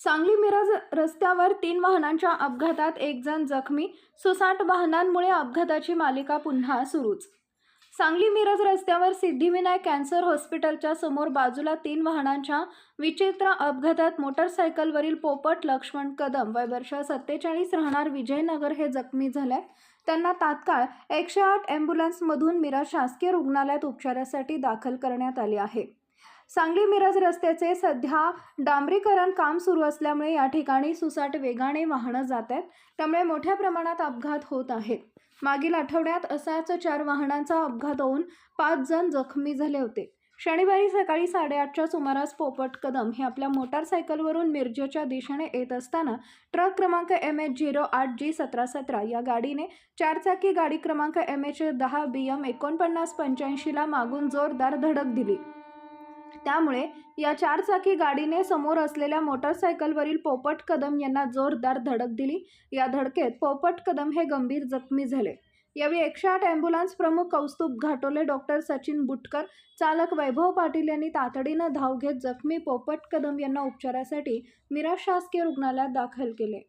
सांगली मिरज रस्त्यावर तीन वाहनांच्या अपघातात एक जण जखमी सुसाट वाहनांमुळे अपघाताची मालिका पुन्हा सुरूच. सांगली मिरज रस्त्यावर सिद्धिविनायक कॅन्सर हॉस्पिटलच्या समोर बाजूला तीन वाहनांच्या विचित्र अपघातात मोटरसायकलवरील पोपट लक्ष्मण कदम वय वर्ष सत्तेचाळीस राहणार विजयनगर हे जखमी झाले. त्यांना तात्काळ एकशे आठ ॲम्ब्युलन्समधून मिरज शासकीय रुग्णालयात उपचारासाठी दाखल करण्यात आले आहे. सांगली मिरज रस्त्याचे सध्या डांबरीकरण काम सुरू असल्यामुळे या ठिकाणी सुसाट वेगाने वाहनं जात आहेत. त्यामुळे मोठ्या प्रमाणात अपघात होत आहेत. मागील आठवड्यात असाच चार वाहनांचा अपघात होऊन पाच जण जखमी झाले होते. शनिवारी सकाळी साडेआठच्या सुमारास पोपट कदम हे आपल्या मोटारसायकलवरून मिरजेच्या दिशेने येत असताना ट्रक क्रमांक एम एच झिरो आठ जी सतरा सतरा या गाडीने चारचाकी गाडी क्रमांक एम एच दहा बी एम एकोणपन्नास पंच्याऐंशीला मागून जोरदार धडक दिली. त्यामुळे या चारचाकी गाडीने समोर असलेल्या मोटरसायकलवरील पोपट कदम यांना जोरदार धडक दिली. या धडकेत पोपट कदम हे गंभीर जखमी झाले. यावेळी एकशे आठ ॲम्ब्युलन्स प्रमुख कौस्तुभ घाटोले डॉक्टर सचिन बुटकर चालक वैभव पाटील यांनी तातडीनं धाव घेत जखमी पोपट कदम यांना उपचारासाठी मिराज शासकीय रुग्णालयात दाखल केले.